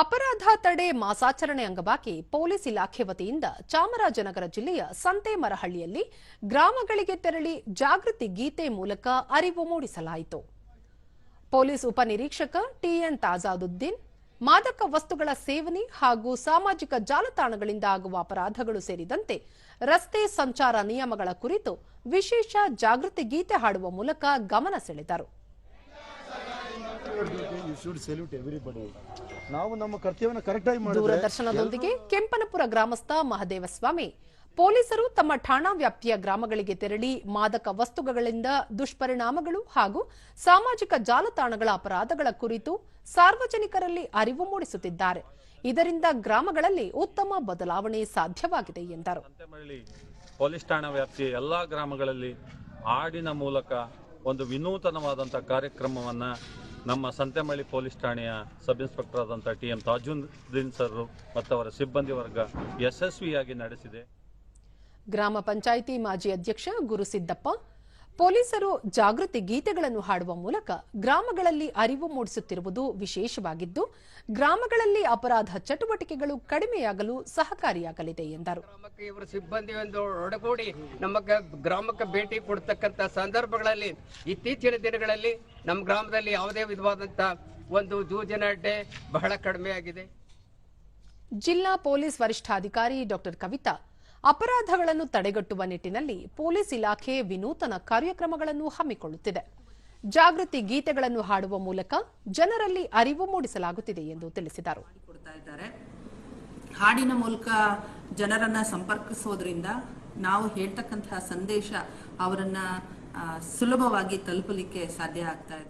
ಅಪರಾಧ ತಡೆ ಮಾಸಾಚರಣೆ ಅಂಗವಾಗಿ ಪೊಲೀಸ್ ಇಲಾಖೆ ವತಿಯಿಂದ ಚಾಮರಾಜನಗರ ಜಿಲ್ಲೆಯ ಸಂತೇಮರಹಳ್ಳಿಯಲ್ಲಿ ಗ್ರಾಮಗಳಿಗೆ ತೆರಳಿ ಜಾಗೃತಿ ಗೀತೆ ಮೂಲಕ ಅರಿವು ಮೂಡಿಸಲಾಯಿತು. ಪೊಲೀಸ್ ಉಪನಿರೀಕ್ಷಕ ಟಿಎನ್ ತಾಜಾದುದ್ದೀನ್, ಮಾದಕ ವಸ್ತುಗಳ ಸೇವನೆ ಹಾಗೂ ಸಾಮಾಜಿಕ ಜಾಲತಾಣಗಳಿಂದ ಆಗುವ ಅಪರಾಧಗಳು ಸೇರಿದಂತೆ ರಸ್ತೆ ಸಂಚಾರ ನಿಯಮಗಳ ಕುರಿತು ವಿಶೇಷ ಜಾಗೃತಿ ಗೀತೆ ಹಾಡುವ ಮೂಲಕ ಗಮನ ಸೆಳೆದರು. ಯು ಶುಡ್ ಸೆಲ್ಯೂಟ್ ಎವ್ರಿಬಡಿ ನಾವು ನಮ್ಮ ಕರ್ತವ್ಯನ ಕರೆಕ್ಟಾಗಿ ಮಾಡಿದ್ರೆ ದೂರದರ್ಶನದೊಂದಿಗೆ ಕೆಂಪನಪುರ ಗ್ರಾಮಸ್ಥ ಮಹದೇವಸ್ವಾಮಿ ಪೊಲೀಸರು ತಮ್ಮ ಠಾಣಾ ವ್ಯಾಪ್ತಿಯ ಗ್ರಾಮಗಳಿಗೆ ತೆರಳಿ ಮಾದಕ ವಸ್ತುಗಳಿಂದ ದುಷ್ಪರಿಣಾಮಗಳು ಹಾಗೂ ಸಾಮಾಜಿಕ ಜಾಲತಾಣಗಳ ಅಪರಾಧಗಳ ಕುರಿತು ಸಾರ್ವಜನಿಕರಲ್ಲಿ ಅರಿವು ಮೂಡಿಸುತ್ತಿದ್ದಾರೆ. ಇದರಿಂದ ಗ್ರಾಮಗಳಲ್ಲಿ ಉತ್ತಮ ಬದಲಾವಣೆ ಸಾಧ್ಯವಾಗಿದೆ ಎಂದರು. ಪೊಲೀಸ್ ಠಾಣಾ ವ್ಯಾಪ್ತಿಯ ಎಲ್ಲಾ ಗ್ರಾಮಗಳಲ್ಲಿ ಆಡಿನ ಮೂಲಕ ಒಂದು ವಿನೂತನವಾದಂತಹ ಕಾರ್ಯಕ್ರಮವನ್ನ ನಮ್ಮ ಸಂತೆಮಳ್ಳಿ ಪೊಲೀಸ್ ಠಾಣೆಯ ಸಬ್ ಇನ್ಸ್ಪೆಕ್ಟರ್ ಆದಂಥ ಟಿ ಎಂ ತಾಜುದ್ದೀನ್ ಸರ್ ಅವರ ಸಿಬ್ಬಂದಿ ವರ್ಗ ಯಶಸ್ವಿಯಾಗಿ ನಡೆಸಿದೆ. ಗ್ರಾಮ ಪಂಚಾಯಿತಿ ಮಾಜಿ ಅಧ್ಯಕ್ಷ ಗುರುಸಿದ್ದಪ್ಪ ಪೊಲೀಸರು ಜಾಗೃತಿ ಗೀತೆಗಳನ್ನು ಹಾಡುವ ಮೂಲಕ ಗ್ರಾಮಗಳಲ್ಲಿ ಅರಿವು ಮೂಡಿಸುತ್ತಿರುವುದು ವಿಶೇಷವಾಗಿದ್ದು ಗ್ರಾಮಗಳಲ್ಲಿ ಅಪರಾಧ ಚಟುವಟಿಕೆಗಳು ಕಡಿಮೆಯಾಗಲು ಸಹಕಾರಿಯಾಗಲಿದೆ ಎಂದರು. ಇವರು ಇವರ ಸಿಬ್ಬಂದಿ ಒಂದು ಒಡಗೂಡಿ ನಮ್ಮ ಗ್ರಾಮಕ್ಕೆ ಭೇಟಿ ಕೊಡ್ತಕ್ಕಂಥ ಸಂದರ್ಭಗಳಲ್ಲಿ ಇತ್ತೀಚಿನ ದಿನಗಳಲ್ಲಿ ನಮ್ಮ ಗ್ರಾಮದಲ್ಲಿ ಯಾವುದೇ ವಿಧವಾದಂಥ ಒಂದು ಜೂಜನ ಅಡ್ಡೆ ಬಹಳ ಕಡಿಮೆಯಾಗಿದೆ. ಜಿಲ್ಲಾ ಪೊಲೀಸ್ ವರಿಷ್ಠಾಧಿಕಾರಿ ಡಾಕ್ಟರ್ ಕವಿತಾ ಅಪರಾಧಗಳನ್ನು ತಡೆಗಟ್ಟುವ ನಿಟ್ಟಿನಲ್ಲಿ ಪೊಲೀಸ್ ಇಲಾಖೆ ವಿನೂತನ ಕಾರ್ಯಕ್ರಮಗಳನ್ನು ಹಮ್ಮಿಕೊಳ್ಳುತ್ತಿದೆ. ಜಾಗೃತಿ ಗೀತೆಗಳನ್ನು ಹಾಡುವ ಮೂಲಕ ಜನರಲ್ಲಿ ಅರಿವು ಮೂಡಿಸಲಾಗುತ್ತಿದೆ ಎಂದು ತಿಳಿಸಿದರು. ಹಾಡಿನ ಮೂಲಕ ಜನರನ್ನ ಸಂಪರ್ಕಿಸೋದ್ರಿಂದ ನಾವು ಹೇಳ್ತಕ್ಕಂತಹ ಸಂದೇಶ ಅವರನ್ನ ಸುಲಭವಾಗಿ ತಲುಪಲಿಕ್ಕೆ ಸಾಧ್ಯ ಆಗ್ತಾ ಇದೆ.